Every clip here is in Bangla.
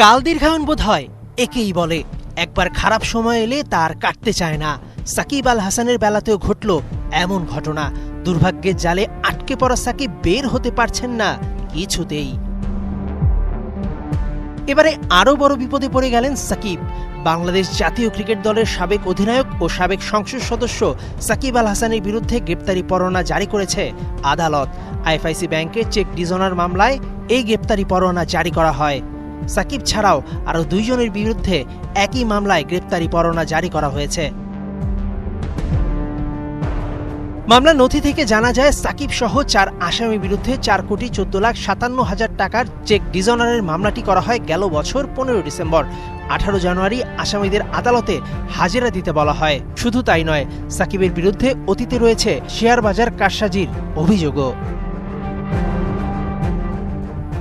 কাল দীর্ঘায়ন বোধ হয় একেই বলে। একবার খারাপ সময় এলে তার কাটতে চায় না। সাকিব আল হাসানের বেলাতেও ঘটল এমন ঘটনা। দুর্ভাগ্যের জালে আটকে পড়া সাকিব বের হতে পারছেন না কিছুতেই। এবারে আরও বড় বিপদে পড়ে গেলেন সাকিব। বাংলাদেশ জাতীয় ক্রিকেট দলের সাবেক অধিনায়ক ও সাবেক সংসদ সদস্য সাকিব আল হাসানের বিরুদ্ধে গ্রেপ্তারি পরোয়ানা জারি করেছে আদালত। আইএফআইসি ব্যাংকের চেক ডিজনার মামলায় এই গ্রেপ্তারি পরোয়ানা জারি করা হয়। সাকিব ছাড়াও আরও দুইজনের বিরুদ্ধে একই মামলায় গ্রেপ্তারি পরোয়ানা জারি করা হয়েছে। মামলা নথি থেকে জানা যায়, সাকিব সহ চার আসামির বিরুদ্ধে চার কোটি চোদ্দ লাখ সাতান্ন হাজার টাকার চেক ডিজনারের মামলাটি করা হয় গেল বছর পনেরো ডিসেম্বর। আঠারো জানুয়ারি আসামিদের আদালতে হাজিরা দিতে বলা হয়। শুধু তাই নয়, সাকিবের বিরুদ্ধে অতীতে রয়েছে শেয়ার বাজার কারসাজির অভিযোগও।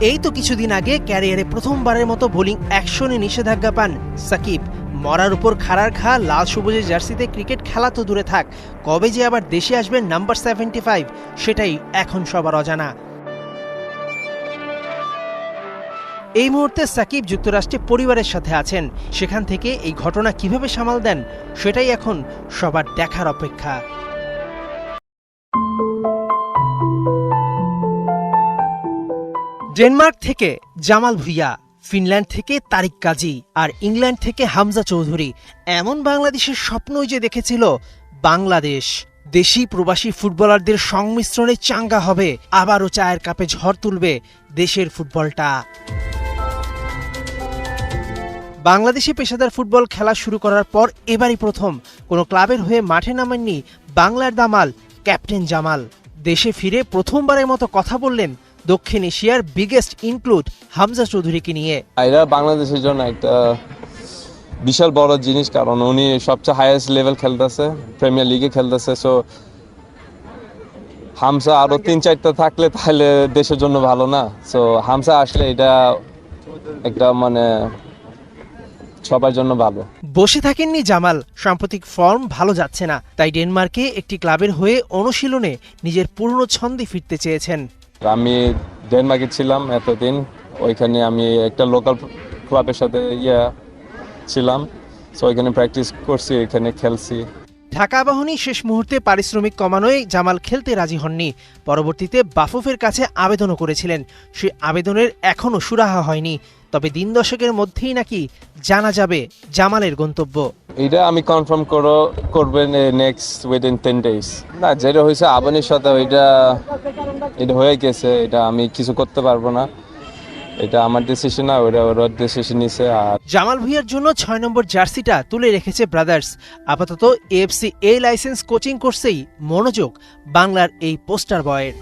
এই তো কিছুদিন আগে ক্যারিয়ারে প্রথমবারের মতো বোলিং অ্যাকশনে নিষেধাজ্ঞা পান সাকিব। মরার উপর খাড়ার খা লাল সবুজের জার্সিতে ক্রিকেট খেলা তো দূরে থাক। কবে যে আবার দেশে আসবেন নাম্বার সেভেন্টি ফাইভ, সেটাই এখন সবার অজানা। এই মুহূর্তে সাকিব যুক্তরাষ্ট্রে পরিবারের সাথে আছেন। সেখান থেকে এই ঘটনা কীভাবে সামাল দেন, সেটাই এখন সবার দেখার অপেক্ষা। ডেনমার্ক থেকে জামাল ভুইয়া, ফিনল্যান্ড থেকে তারিক কাজী আর ইংল্যান্ড থেকে হামজা চৌধুরী। এমন বাংলাদেশের স্বপ্নই যে দেখেছিল, বাংলাদেশ। দেশি প্রবাসী ফুটবলারদের সংমিশ্রণে চাঙ্গা হবে, আবারও চায়ের কাপে ঝড় তুলবে দেশের ফুটবলটা। বাংলাদেশে পেশাদার ফুটবল খেলা শুরু করার পর এবারই প্রথম। কোনো ক্লাবের হয়ে মাঠে নামেননি বাংলার দামাল, ক্যাপ্টেন জামাল। দেশে ফিরে প্রথমবারের মতো কথা বললেন দক্ষিণ এশিয়ার বিগেস্ট ইনক্লুড হামজা চৌধুরীকে নিয়ে। এটা বাংলাদেশের জন্য একটা বিশাল বড় জিনিস কারণ উনি সবচেয়ে হাইয়েস্ট লেভেল খেলতেছে প্রিমিয়ার লিগে খেলতেছে সো হামসা আরও তিন চারটা থাকলে তাহলে দেশের জন্য ভালো না। সো হামসা আসলে এটা একটা মানে সবার জন্য ভালো। বসে থাকেননি জামাল সাম্প্রতিক ফর্ম ভালো যাচ্ছে না। তাই ডেনমার্কে একটি ক্লাবের হয়ে অনুশীলনে নিজের পুরনো ছন্দে ফিরতে চেয়েছেন। আমি ডেনমার্কে ছিলাম এতদিন। ওইখানে আমি একটা লোকাল ক্লাবের সাথে ইয়া ছিলাম। সো ওইখানে প্র্যাকটিস করছি এখানে খেলছি। ঢাকা আবাহনী শেষ মুহূর্তে পারিশ্রমিক কমানোয় জামাল খেলতে রাজি হননি। পরবর্তীতে বাফুফের কাছে আবেদনও করেছিলেন। সেই আবেদনের এখনও সুরাহা হয়নি। তবে দিন দশকের মধ্যেই নাকি জানা যাবে জামালের গন্তব্য। এটা আমি কনফার্ম করো করবেন নেক্সট উইদিন টেন ডেজ না যেটা হয়েছে আবানির সাথে ওইটা এটা হয়ে গেছে এটা আমি কিছু করতে পারব না। এটা আমার ডিসিশন না ওটা ওর ডিসিশন নিছে আর জামাল ভুইয়ার জন্য ছয় নম্বর জার্সিটা তুলে রেখেছে ব্রাদার্স আপাতত এএফসি এ লাইসেন্স কোচিং কোর্সেই মনোযোগ বাংলার এই পোস্টার বয়ের